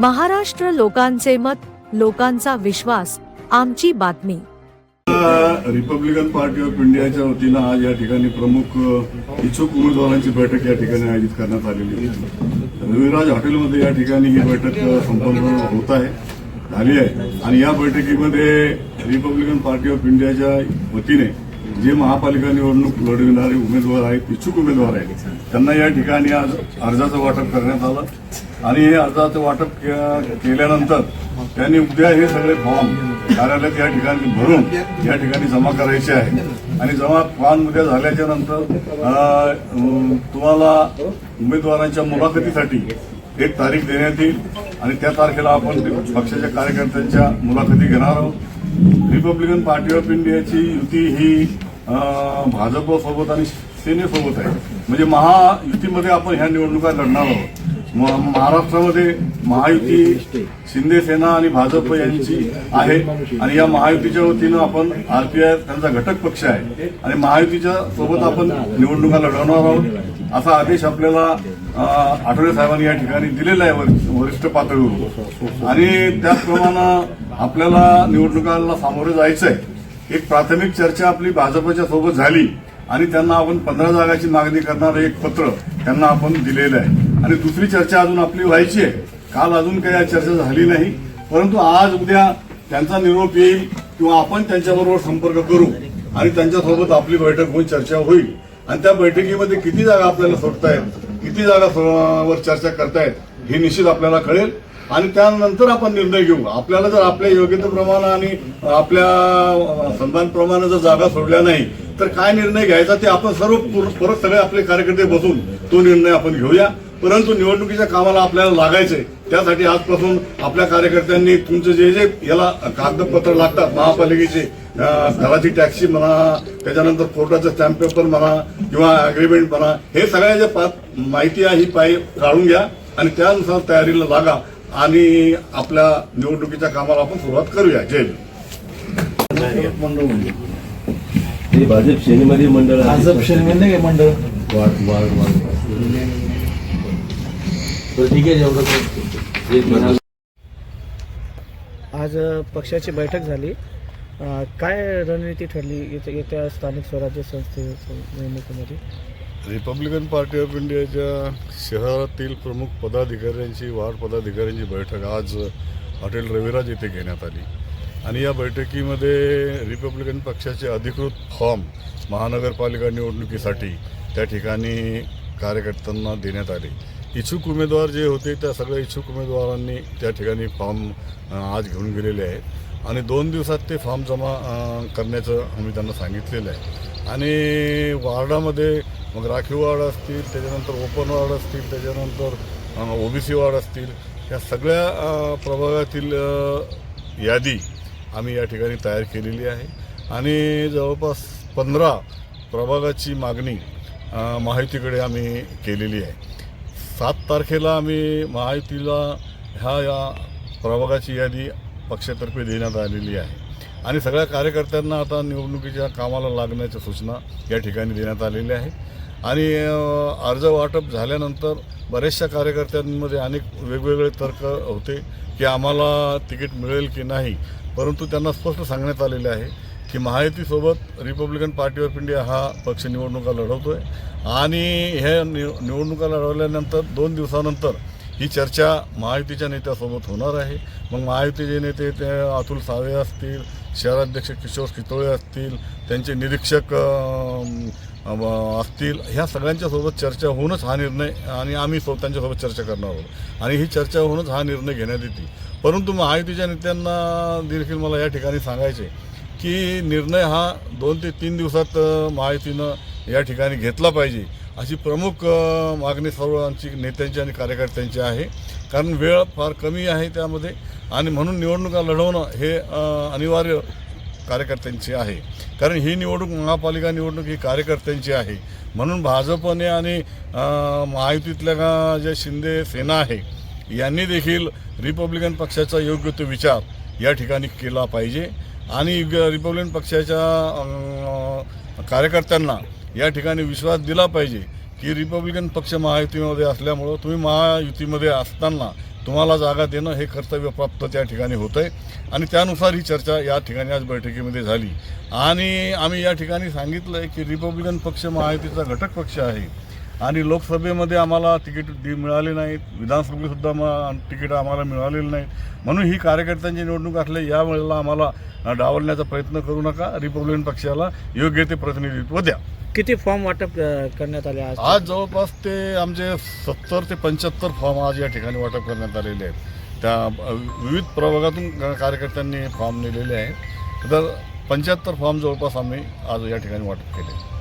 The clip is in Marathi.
महाराष्ट्र लोकांचे मत लोकांचा विश्वास आमची बातमी. रिपब्लिकन पार्टी ऑफ इंडियाच्या वतीनं आज या ठिकाणी प्रमुख इच्छुक उमेदवारांची बैठक या ठिकाणी आयोजित करण्यात आलेली आहे रविराज हॉटेलमध्ये या ठिकाणी ही बैठक संपन्न होत आहे झाली आहे. आणि या बैठकीमध्ये रिपब्लिकन पार्टी ऑफ इंडियाच्या वतीने जे महापालिका निवडणूक लढविणारे उमेदवार आहेत इच्छुक उमेदवार आहेत त्यांना या ठिकाणी आज अर्जाचं वाटप करण्यात आलं. आणि हे अर्जाचं वाटप के- केल्यानंतर त्यांनी उद्या हे सगळे फॉर्म कार्यालयात या ठिकाणी भरून या ठिकाणी जमा करायचे आहे. आणि जमा फॉर्म उद्या झाल्याच्यानंतर तुम्हाला उमेदवारांच्या मुलाखतीसाठी एक तारीख देण्यात येईल. आणि त्या तारखेला आपण पक्षाच्या कार्यकर्त्यांच्या मुलाखती घेणार आहोत. रिपब्लिकन पार्टी ऑफ इंडियाची युती ही भाजपसोबत आणि सेनेसोबत आहे. म्हणजे महायुतीमध्ये आपण ह्या निवडणुका लढणार आहोत. महाराष्ट्रामध्ये महायुती शिंदे सेना आणि भाजप यांची आहे. आणि या महायुतीच्या वतीनं आपण आरपीआय त्यांचा घटक पक्ष आहे. आणि महायुतीच्या सोबत आपण निवडणुका लढवणार आहोत. असा आदेश आपल्याला आठवले साहेबांनी या ठिकाणी दिलेला आहे वरिष्ठ पातळीवर. आणि त्याचप्रमाणे आपल्याला निवडणुकाला सामोरं जायचं आहे एक प्राथमिक चर्चा आपली भाजपच्या सोबत झाली. आणि त्यांना आपण पंधरा जागाची मागणी करणारं एक पत्र त्यांना आपण दिलेलं आहे. आणि दुसरी चर्चा अजून आपली व्हायची आहे. काल अजून काही चर्चा झाली नाही. परंतु आज उद्या त्यांचा निरोप येईल किंवा आपण त्यांच्याबरोबर संपर्क करू आणि त्यांच्यासोबत आपली बैठक होऊन चर्चा होईल. आणि त्या बैठकीमध्ये किती जागा आपल्याला सोडतायत किती जागा वर चर्चा करतायत हे निश्चित आपल्याला कळेल. आणि त्यानंतर आपण निर्णय घेऊ. आपल्याला जर आपल्या योग्यतेप्रमाणे आणि आपल्या सन्मानप्रमाणे जर जागा सोडल्या नाही तर काय निर्णय घ्यायचा ते आपण सर्व परत सगळे आपले कार्यकर्ते बसून तो निर्णय आपण घेऊया. परंतु निवडणुकीच्या कामाला आपल्याला लागायचंय त्यासाठी आजपासून आपल्या कार्यकर्त्यांनी तुमचं जे जे याला कागदपत्र लागतात महापालिकेचे घराची टॅक्सी म्हणा त्याच्यानंतर कोर्टाचं स्टॅम्प पेपर म्हणा किंवा अग्रीमेंट म्हणा हे सगळ्या जे पा- माहिती आहे ही पाय काढून घ्या आणि त्यानुसार तयारीला लागा आणि आपल्या निवडणुकीच्या कामाला आपण सुरुवात करूया जय हिंद. ते भाजप श्रेणीमध्ये मंडळ आहे. भाजप श्रेणी नाही का मंडळ वाढ वाढ वाढ तर ठीक आहे आज पक्षाची बैठक झाली. काय रणनीती ठरली येत्या- येत्या स्थानिक स्वराज्य संस्थे निवडणुकीमध्ये रिपब्लिकन पार्टी ऑफ इंडियाच्या शहरातील प्रमुख पदाधिकाऱ्यांची वार्ड पदाधिकाऱ्यांची बैठक आज हॉटेल रविराज येथे घेण्यात आली. आणि या बैठकीमध्ये रिपब्लिकन पक्षाचे अधिकृत फॉर्म महानगरपालिका निवडणुकीसाठी त्या ठिकाणी कार्यकर्त्यांना देण्यात आले. इच्छुक उमेदवार जे होते त्या सगळ्या इच्छुक उमेदवारांनी त्या ठिकाणी फॉर्म आज घेऊन गेलेले आहेत. आणि दोन दिवसात ते फॉर्म जमा करण्याचं आम्ही त्यांना सांगितलेलं आहे. आणि वार्डामध्ये मग राखीव वार्ड असतील त्याच्यानंतर ओपन वार्ड असतील त्याच्यानंतर ओबीसी वार्ड असतील या सगळ्या प्रभागातील यादी आम्ही या ठिकाणी तयार केलेली आहे. आणि जवळपास पंधरा प्रभागाची मागणी माहितीकडे आम्ही केलेली आहे. सात तारखेला आम्ही महायुतीला ह्या या प्रभागाची यादी पक्षातर्फे देण्यात आलेली आहे. आणि सगळ्या कार्यकर्त्यांना आता निवडणुकीच्या कामाला लागण्याच्या सूचना या ठिकाणी देण्यात आलेल्या आहे आणि अर्ज वाटप झाल्यानंतर बऱ्याचशा कार्यकर्त्यांमध्ये अनेक वेगवेगळे तर्क होते की आम्हाला तिकीट मिळेल की नाही परंतु त्यांना स्पष्ट सांगण्यात आलेले आहे की महायुतीसोबत रिपब्लिकन पार्टी ऑफ इंडिया हा पक्ष निवडणुका लढवतो आहे आणि हे निव निवडणुका लढवल्यानंतर दोन दिवसानंतर ही चर्चा महायुतीच्या नेत्यासोबत होणार आहे. मग महायुतीचे नेते ते अतुल सावे असतील शहराध्यक्ष किशोर खितोळे असतील त्यांचे निरीक्षक असतील ह्या सगळ्यांच्यासोबत चर्चा होऊनच हा निर्णय आणि आम्ही सो त्यांच्यासोबत चर्चा करणार आहोत. आणि ही चर्चा होऊनच हा निर्णय घेण्यात येते परंतु महायुतीच्या नेत्यांना देखील मला या ठिकाणी सांगायचे की निर्णय हा दोन ते तीन दिवसात माहितीनं महायुतीनं या ठिकाणी घेतला पाहिजे अशी प्रमुख मागणी सर्वांची नेत्यांची आणि कार्यकर्त्यांची आहे. कारण वेळ फार कमी आहे त्यामध्ये आणि म्हणून निवडणुका लढवणं हे अनिवार्य कार्यकर्त्यांची आहे. कारण ही निवडणूक महापालिका निवडणूक ही कार्यकर्त्यांची आहे. म्हणून भाजपने आणि महायुतीतल्या का ज्या शिंदे सेना आहे यांनी देखील रिपब्लिकन पक्षाचा योग्य तो विचार या ठिकाणी केला पाहिजे. आणि रिपब्लिकन पक्षाच्या कार्यकर्त्यांना या ठिकाणी विश्वास दिला पाहिजे की रिपब्लिकन पक्ष महायुतीमध्ये असल्यामुळं तुम्ही महायुतीमध्ये असताना तुम्हाला जागा देणं हे कर्तव्यप्राप्त त्या ठिकाणी होतं आहे आणि त्यानुसार ही चर्चा या ठिकाणी आज बैठकीमध्ये झाली. आणि आम्ही या ठिकाणी सांगितलं आहे की रिपब्लिकन पक्ष महायुतीचा घटक पक्ष आहे. आणि लोकसभेमध्ये आम्हाला तिकीट दि मिळाले नाहीत. विधानसभेतसुद्धा मग तिकीट आम्हाला मिळालेली नाहीत. म्हणून ही कार्यकर्त्यांची निवडणूक असल्या या वेळेला आम्हाला डावलण्याचा प्रयत्न करू नका. रिपब्लिकन पक्षाला योग्य ते प्रतिनिधित्व द्या. किती फॉर्म वाटप करण्यात आले आज? आज जवळपास ते आमचे सत्तर ते पंच्याहत्तर फॉर्म आज या ठिकाणी वाटप करण्यात आलेले आहेत. त्या विविध प्रभागातून कार्यकर्त्यांनी फॉर्म नेलेले आहेत. तर पंच्याहत्तर फॉर्म जवळपास आम्ही आज या ठिकाणी वाटप केले.